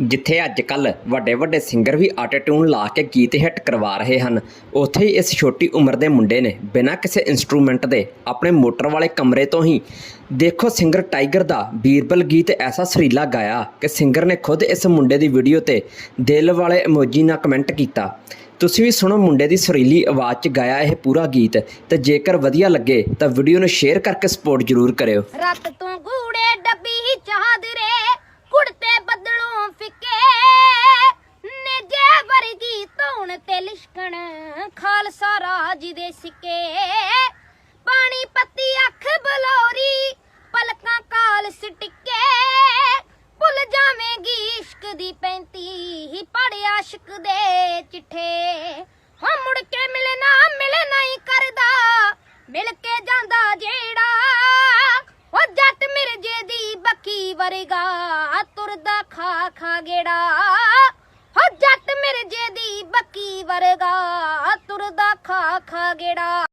ਜਿੱਥੇ ਅੱਜ ਕੱਲ ਵੱਡੇ ਵੱਡੇ ਸਿੰਗਰ ਵੀ ਆਟੋਟਿਊਨ ਲਾ ਕੇ ਗੀਤ ਹਿੱਟ ਕਰਵਾ ਰਹੇ ਹਨ। ਉੱਥੇ ਹੀ ਇਸ ਛੋਟੀ ਉਮਰ ਦੇ ਮੁੰਡੇ ਨੇ ਬਿਨਾਂ ਕਿਸੇ ਇਨਸਟਰੂਮੈਂਟ ਦੇ ਆਪਣੇ ਮੋਟਰ ਵਾਲੇ ਕਮਰੇ ਤੋਂ ਹੀ ਦੇਖੋ ਸਿੰਗਰ ਟਾਈਗਰ ਦਾ ਬੀਰਬਲ ਗੀਤ ਐਸਾ ਸੁਰੀਲਾ ਗਾਇਆ ਕਿ ਸਿੰਗਰ ਨੇ ਖੁਦ ਇਸ ਮੁੰਡੇ ਦੀ ਵੀਡੀਓ ਤੇ ਦਿਲ ਵਾਲੇ ਇਮੋਜੀ ਨਾਲ ਕਮੈਂਟ ਕੀਤਾ। ਤੁਸੀਂ ਵੀ ਸੁਣੋ ਮੁੰਡੇ ਦੀ ਸੁਰੀਲੀ ਆਵਾਜ਼ 'ਚ ਗਾਇਆ ਇਹ ਪੂਰਾ ਗੀਤ ਤੇ ਜੇਕਰ ਵਧੀਆ ਲੱਗੇ ਤਾਂ ਵੀਡੀਓ ਨੂੰ ਸ਼ੇਅਰ ਕਰਕੇ ਸਪੋਰਟ ਜ਼ਰੂਰ ਕਰਿਓ। ਰਤ ਤੋਂ ਲਿਸ਼ਕਣ, ਖਾਲਸਾ ਰਾਜ ਦੇ ਸਿੱਕੇ। ਪਾਣੀ ਪੱਤੀ ਅੱਖ ਬਲੋਰੀ, ਪਲਕਾਂ ਕਾਲ ਸਟਿੱਕੇ। ਭੁੱਲ ਜਾਵੇਂਗੀ ਇਸ਼ਕ ਦੀ ਪੈਂਤੀ, ਪੜ ਆਸ਼ਕ ਦੇ ਚਿੱਠੇ। ਹਾਂ, ਮੁੜ ਕੇ ਮਿਲਣਾ ਮਿਲਣਾ ਹੀ ਕਰਦਾ, ਮਿਲ ਕੇ ਜਾਂਦਾ ਜਿਹੜਾ ਉਹ ਜੱਟ ਮਿਰਜੇ ਦੀ ਬੱਕੀ ਵਰਗਾ, ਤੁਰਦਾ ਖਾ ਖਾ ਗੇੜਾ ਹੋ ਜੱਟ ਮਿਰਜੇ ਦੀ ਬੱਕੀ ਵਰਗਾ ਤੁਰਦਾ ਖਾ ਖਾ ਗੇੜਾ।